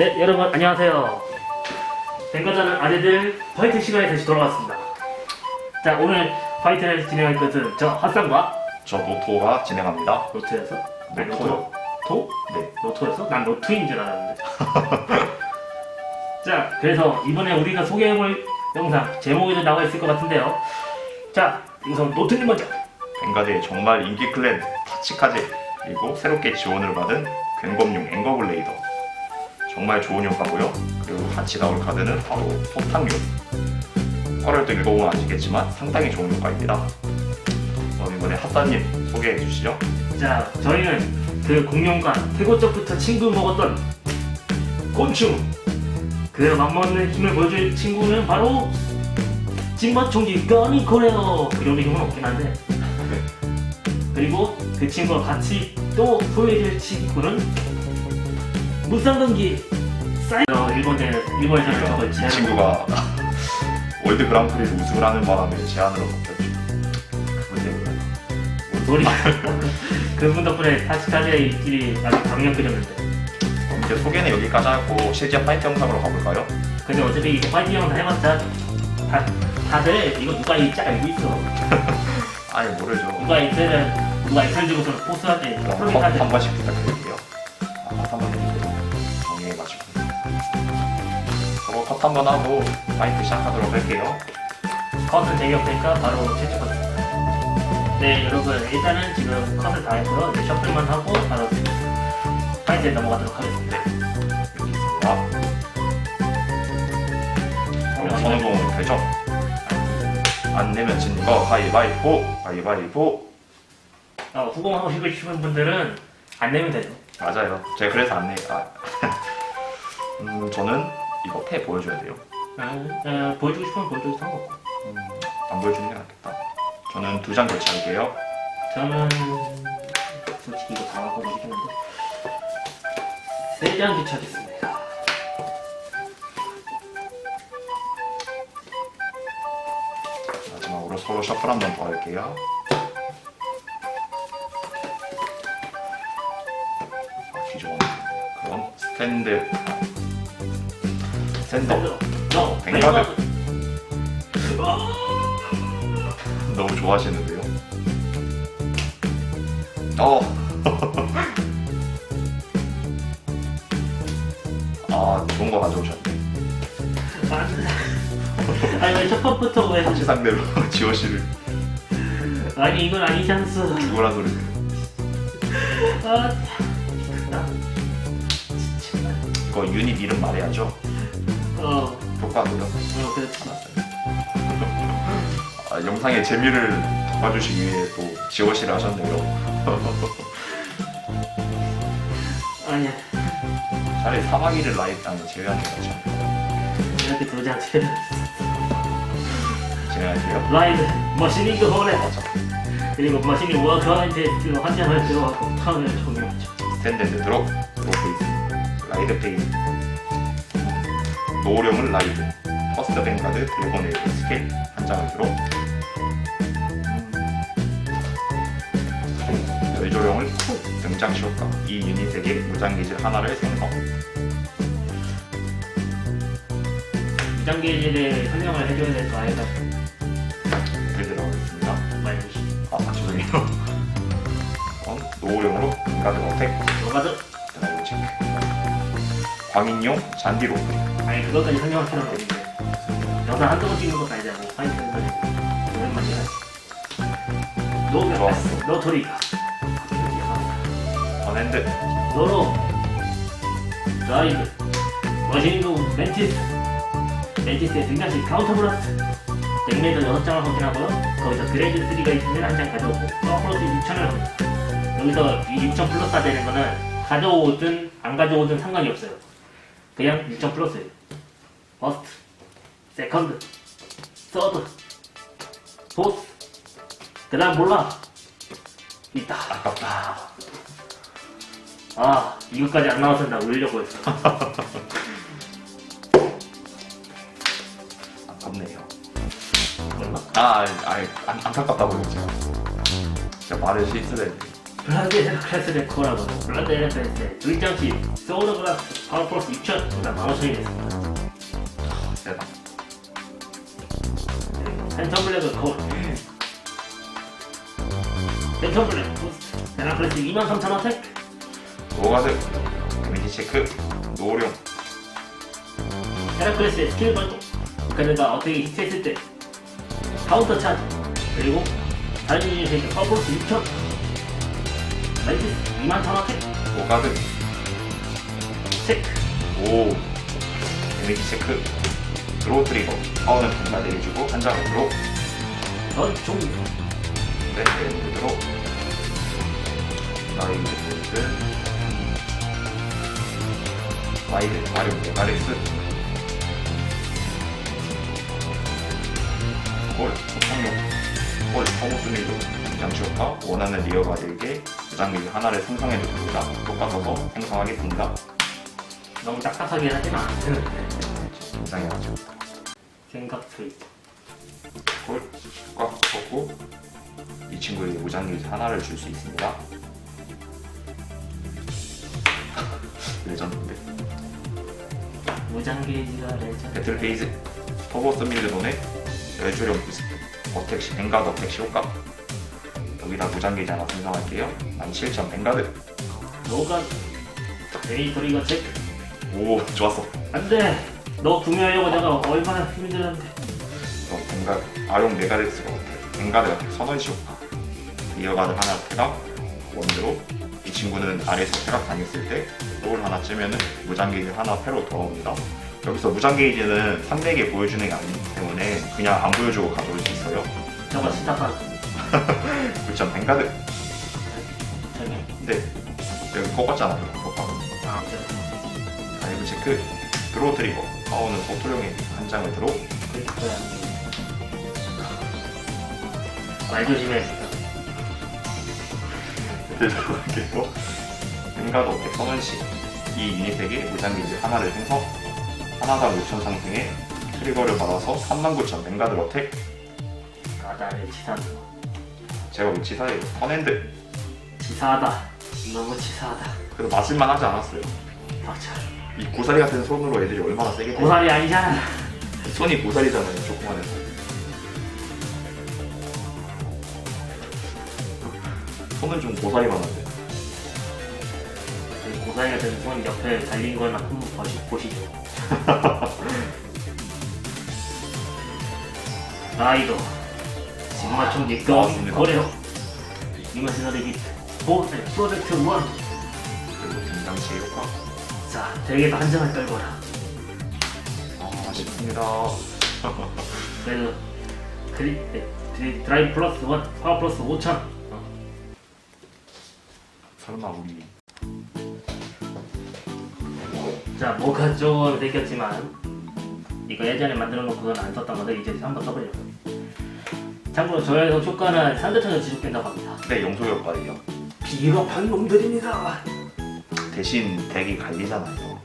네, 여러분 안녕하세요. 뱅가자는 아재들 화이트 시간에 다시 돌아왔습니다. 자, 오늘 화이트를 진행할 것은 저 핫상과 저 노토가 진행합니다. 노트에서 아니, 노토요. 토? 네. 노트에서? 난 노트인 줄 알았는데. 자, 그래서 이번에 우리가 소개해볼 영상 제목에도 나와 있을 것 같은데요. 자, 우선 노트님 먼저. 벵가드의 정말 인기 클랜 타치카제 그리고 새롭게 지원을 받은 굉검용 앵거블레이더 정말 좋은 효과고요. 그리고 같이 나올 카드는 바로 소탕용 8월도 읽어보면 아시겠지만 상당히 좋은 효과입니다. 그럼 이번에 핫사님 소개해 주시죠. 자, 저희는 그 공룡과 태고적부터 친구 먹었던 곤충. 그 맞먹는 힘을 보여줄 친구는 바로 찐맛총기 까니코네요. 이런 이름은 없긴 한데. 그리고 그 친구와 같이 또 소개해줄 친구는 무쌍전기 사이. 어, 일본에 일본에서는 저걸 이 제한. 친구가 월드 그랑프리를 우승을 하는 바람에 제안으로 먹혔죠. 그분 때문에. 뭔 소리야? 그분 덕분에 타치카제의 입질이 아주 강력해졌는데. 그럼 이제 소개는 여기까지 하고 실제 파이트 영상으로 가볼까요? 근데 어차피 이거 파이팅 영상 해봤자 다, 다들 이거 누가 일지 알고 있어 아니 모르죠. 누가 일지는 누가 일을 들고서는 포스한테 그럼 프로이 한 번씩 부탁드릴게요. 컷 한번 하고 파이트 시작하도록 할게요. 컷은 재미없으니까 바로 채찍하겠습니다 네 여러분 일단은 지금 컷을 다 했고요 이제 셔플만 하고 바로 파이트에 넘어가도록 하겠습니다 여기 있습니다. 그럼 선우공 결정. 안 내면 진 거 가위바위보, 가위바위보. 어, 후공하고 싶으신 분들은 안 내면 되죠 맞아요. 제가 그래서 안 내. 아. 음, 저는 이거 패 보여줘야 돼요. 어, 어, 보여주고 싶으면 보여줘도 상관없고 음, 안 보여주는 게 낫겠다. 저는 두 장 결제할게요. 저는 솔직히 이거 다 하고 나긴 한데 세장 교체하겠습니다 마지막으로 서로 셔플 한 번 더 할게요. 아, 뒤집어. 그럼 스탠드. 스탠드. 너 뱅가드. 너무 좋아하시는데요. 어. 아, 좋은 거 가져오셨네. 아니 왜 첫 번부터 왜 사실 상대로 지호 씨를 아니 이건 아니지 않소 죽으라 소리. 아 나, 이거 유닛 이름 말해야죠. 어, 효과고요. 어 그렇지 아, 영상의 재미를 덮어주시기 위해 또 지호 씨를 하셨네요. 아니야 차라리 사마귀를 라이브 아니 제외하는 게 낫지 않을까. 이렇게 도장 치 진행할게요. 라이드 머신이 그 맞아. 그리고 머신이 워커한테 한 장을 들어가고 턴을 종료하죠 스탠드드 드롭, 드롭 페이스, 라이드 페이스. 노령은 라이드, 퍼스트 뱅가드, 드래곤의 스케일 한 장을 드롭. 뇌조령을 등장 시효과. 이 유닛에게 무장 기질 하나를 생성. 무장계지를 설명을 해줘야 될거 아이가 이렇게 들어가겠습니다. 말고 아, 죄송해요. 그럼 노령으로 뱅가드 어택, 너가도 드라이브 체크. 광인용 잔디 로프. 아니 그것까지 설명할 필요는 없는데. 영상 한두 번 찍는 것도 아니잖아. 파이트 해서 오랜만에 해야지 노가 좋았어. 너 소리가. 번핸드, 너로. 라이브 머신인도 멘티스 멘티스의 등장시 카운터 브라스트. 덱메이저 6장을 확인하고요. 거기서 그레이드 3가 있으면 한장 가져오고 서플러스 6천을 합니다. 여기서 이 6천 플러스가 되는 거는 가져오든 안 가져오든 상관이 없어요 그냥 6천 플러스예요 버스트 세컨드 서드 포스 그 다음 몰라 있다 아깝다. 아 이거까지 안 나와서 나 울려고 했어 아깝네요. 몰라? 아, 아, 안, 안타깝다고 했죠. 제가 말을 실수를 했네. 블란드 헤라클레스 레코라고 블란드 헤라클레스 두장치 소울그라스 파워플러스 6천 그다음 만원천이 됐습니다. 아, 세다. 팬텀 블랙은 거울 팬텀 블랙 부스트. 헤라클레스 2만 3천 원 택. 노가드, 데미지 체크, 노령, 헤라클레스의 스킬 발동 그러니까 어떻게 히트했을 때 카운터 차지 그리고 다른 유닛에게 파워플러스 6천 멘티스 2만 3천 원택 노가드, 체크. 오, 데미지 체크, 드로우 트리거, 파워는 분가 내려주고 한 장을 드로우, 전 종류 네, 네, 드로우, 라이드 포인트, 와이드, 마리오, 메가렉스, 홀, 소통용, 홀, 허무스밀도, 장치 효과, 원하는 리어가드에게 무 장밀 하나를 생성해도 됩니다. 똑같아서 생성하게 됩니다. 너무 딱딱하게 하지 마 이상해가지고. 생각 트윗 홀, 꽉 꺾고 이 친구에게 무장밀 하나를 줄 수 있습니다. 레전드인데. 무장게이지가 레전드 배틀 페이즈, 터보 스밀드론의 열주령 부스, 어택시, 뱅가드 어택시 효과. 여기다 무장게이지 하나 생성할게요. 17,000 뱅가드. 너가 데이터리가 체크 오, 좋았어. 안돼 너 구매하려고 내가 얼마나 힘들었는데 어, 뱅가드, 아용 메가렉스가 어택, 뱅가드가 선원시 효과. 리어가드 하나 태각, 원드로. 이 친구는 아래에서 태각 다녔을 때 롤 하나 찌면은 무장게이지 하나 패로 돌아옵니다. 여기서 무장 게이지는 상대에게 보여주는 게 아니기 때문에 그냥 안 보여주고 가져올 수 있어요. 저거 스타파 불전 뱅가드. 근데 여기 뽑았잖아요. 뽑아. 아 그래 다이브 체크. 드로우 트리거. 파워는 오토룡에 한 장을. 그렇게 거야 말 조심해 들어갈게요. 뱅가드 어택 선원시. 이 유닛에게 무장기지 하나를 생성. 하나당 5천 상승에 트리거를 받아서 39,000 뱅가드 어택. 까다를 치사하다 제가 뭐 치사해요. 턴핸드. 치사하다 너무 치사하다 그래도 맞을만 하지 않았어요. 박차 이 고사리 같은 손으로 애들이 얼마나 세게 때려. 고사리 아니잖아 손이 고사리잖아요. 조그만 애서. 손은 좀 고사리만 한데. 그 고사리 같은 손 옆에 달린 거나 한번 보시, 보시죠 라이더 sigma총 예금 나왔습니다. 거래요 이마시너리 비트 보 네, 프로젝트 1 그리고 등장치 효과. 자, 대게도 한 장을 떨거라. 아, 아쉽습니다. 그래도 그리, 네, 드리, 드라이브 플러스 1, 파워 플러스 5천. 설마 우리 자, 뭐가 좀 생겼지만 이거 예전에 만들어 놓고 그건 안 썼던 건데 이제 한번 써보려고. 참고로 저의 효과는 상대편에 지속된다고 합니다. 네 용소 효과예요. 비겁한 놈들입니다. 대신 덱이 갈리잖아요.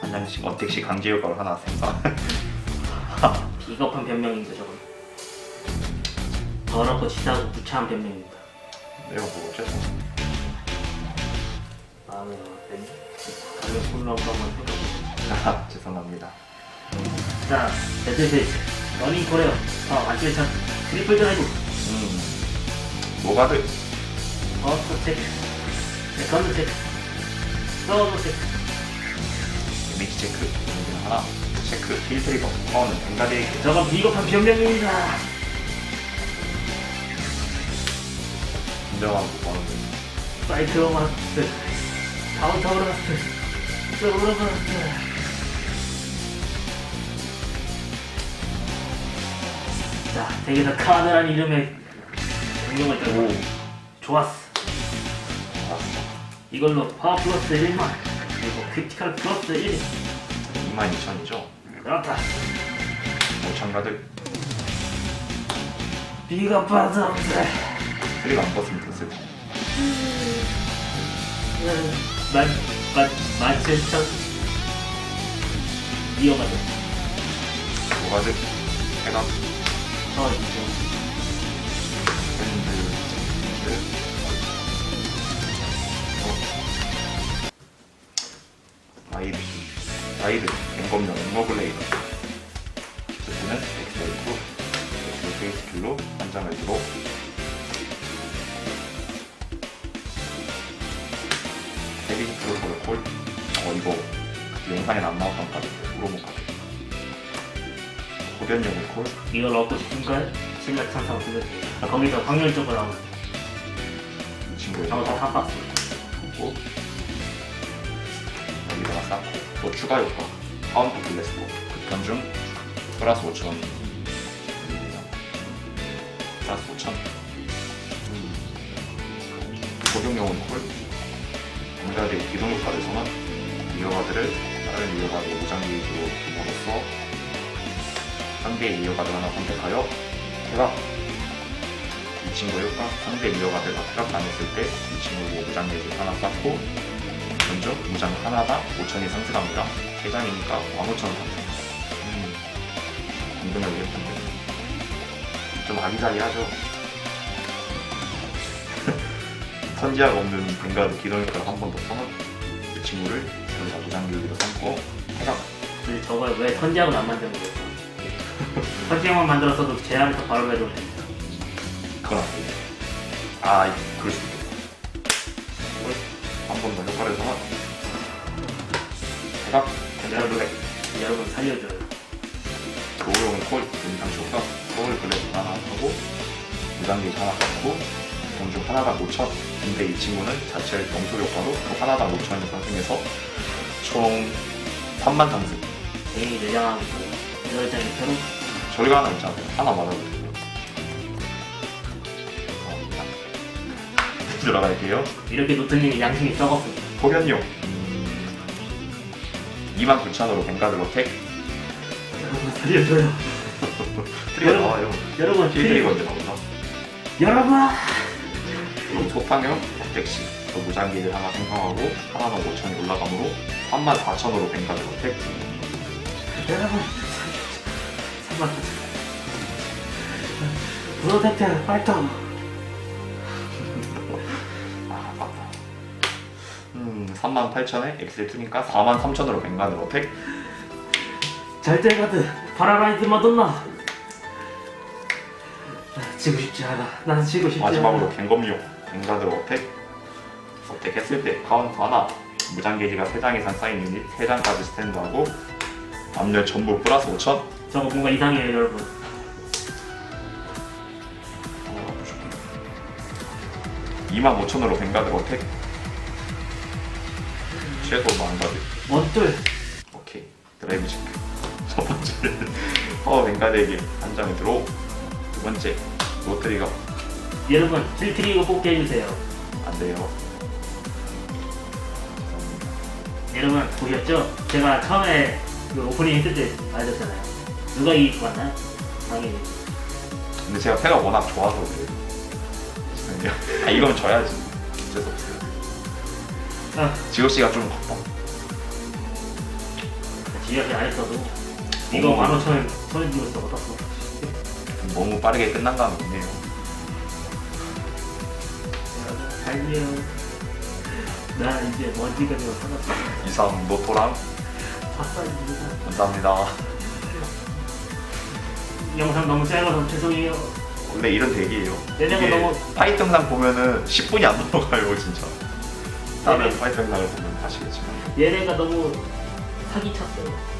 한 장씩 어택시 강제 효과를 하나 생각. 비겁한 변명입니다, 저건. 더럽고 치사하고 부차한 변명입니다. 내가 뭐 어쨌든 마음에 가면 콜라고 한번 해보고. 죄송합니다. 자, 배틀페이스 러닝 코레어. 어, 안티레션 트리플 드라이브. 음. 노가드 퍼스트 체크. 세컨드 체크. 서드 체크. 데미지 체크. 하나. 체크 힐 트리거 파워는 뱅가드에게 저건 비겁한 변명입니다. 인정하고 뭐하는 사이클로마스트. 카운터브라스트. 스로브라스트 자, 되게 더 카드란 이름의 오 떨고 좋았어 알았어. 이걸로 파워 플러스 1만 그리고 크리티컬 플러스 1 22,000이죠? 그렇다. 5,000 가드 비겁한 사람들 트리거 안 껐으면 됐을 텐데. 만, 만, 만 칠천. 위험하다 노가드 대각 아, 이거. 아이비. 아이비. 앵검용 앵거블레이더. 제품은 엑셀이고, 엑셀 페이스킬로 한 장을 주로 헤딩 프로볼 콜. 어, 이거. 영상에 안 나왔던 거 같은데 물어본 거 같아요 고변용의 콜 이걸 얻고 싶은걸 실력 천상 두겠습니다. 아, 거기서 확률 쪽으로 나오는 이 친구의 정확한 한 박스. 고 여기다가 쌓고. 또 추가 효과. 카운터 블래스터 극한 중. 플러스 5천. 플러스 5천. 고정용은 콜 공가대 기동 효과에서는 이어가드를 다른 이어가드 무장기로 둠으로써 상대의 이어가드 하나 선택하여 태각 이 효과 상대 이어가드가 태각 당했을 때 이 친구 무장기를 하나 쌓고 먼저 무장 하나당 5천이 상승합니다. 3장이니까 15,000원 상승 음, 공등을 좀 아기자기하죠? 선지학 없는 뱅가드 기동효과를 한번더 써놓은 이 친구를 여기다 무장기로 삼고 태각 저걸 왜 선지학은 안 만드는 거야? 선지학만 만들었어도 제안에서 바로 배도록 됩니다. 그건 안 되죠. 아, 그럴 수도 있겠다. 한 번 더 효과를 써서 대각 텐트럴 블랙 여러분 살려줘요. 도우용은 콜 인상 효과 서울 블랙 하나 하고 무장기 하나 갖고 공중 하나당 5천 근데 이 친구는 자체 영토 효과로 또 하나당 5천이 상승해서 총 3만 상승 개인이 내장하고 있고 장이 새로 저희가 하나 있잖아요 하나 말아주세요. 감사합니다 들어갈게요. 이렇게 노트님이 양심이 썩었습니다. 소변용 29,000으로 뱅가드 로텍 여러분 살려줘요. 트리거 여러분. 나와요. 여러분 힐트리거 이제 나온다. 여러분! 그리고 소탕용 또 무장기를 하나 생성하고 하나당 5천이 올라가므로 34,000으로 뱅가드 로텍 여러분 프로텍트 맞다 음 38,000에 엑셀 2니까 43,000으로 뱅가드 로텍 절대 가드 파라라이즈 마돈나. 아, 지고 싶지 않아. 난 지고 싶지 마지막으로 않아. 갱검용 뱅가드 어택. 했을 때 카운터 하나 무장게이지가 3장 이상 쌓인 유닛 3장까지 스탠드하고 앞열 전부 플러스 5,000 저거 뭔가 이상해요 여러분. 25,000으로 뱅가드 어택? 최소 만가드 원툴 오케이. 드라이브 체크. 첫 번째. 파워 뱅가드에게 한 장을 들어 두 번째 로트리가 여러분 필트리고 뽑게 해주세요. 안 돼요. 여러분 보셨죠? 제가 처음에 그 오프닝 했을 때 알려줬잖아요 누가 이길 것 같나요? 당연히. 근데 제가 패가 워낙 좋아서 그래요. 잠시만요. 아 이건 져야지. 어쩔 수 없어요. 아 지호 씨가 좀 바빠. 지역이 안 했어도 이거 오. 15,000원 손에 들고 있어 어떻어. 너무 빠르게 끝난 감이 있네요. 달려 나 이제 먼지가 되어 살았어. 이상 노토랑 박사입니다. 감사합니다 영상 너무 짧아서 죄송해요. 원래 이런 대기예요. 이게 너무 파이트 영상 보면은 10분이 안 넘어가요 진짜. 다른 네네. 파이트 영상을 보면 아시겠지만. 얘네가 너무 사기쳤어요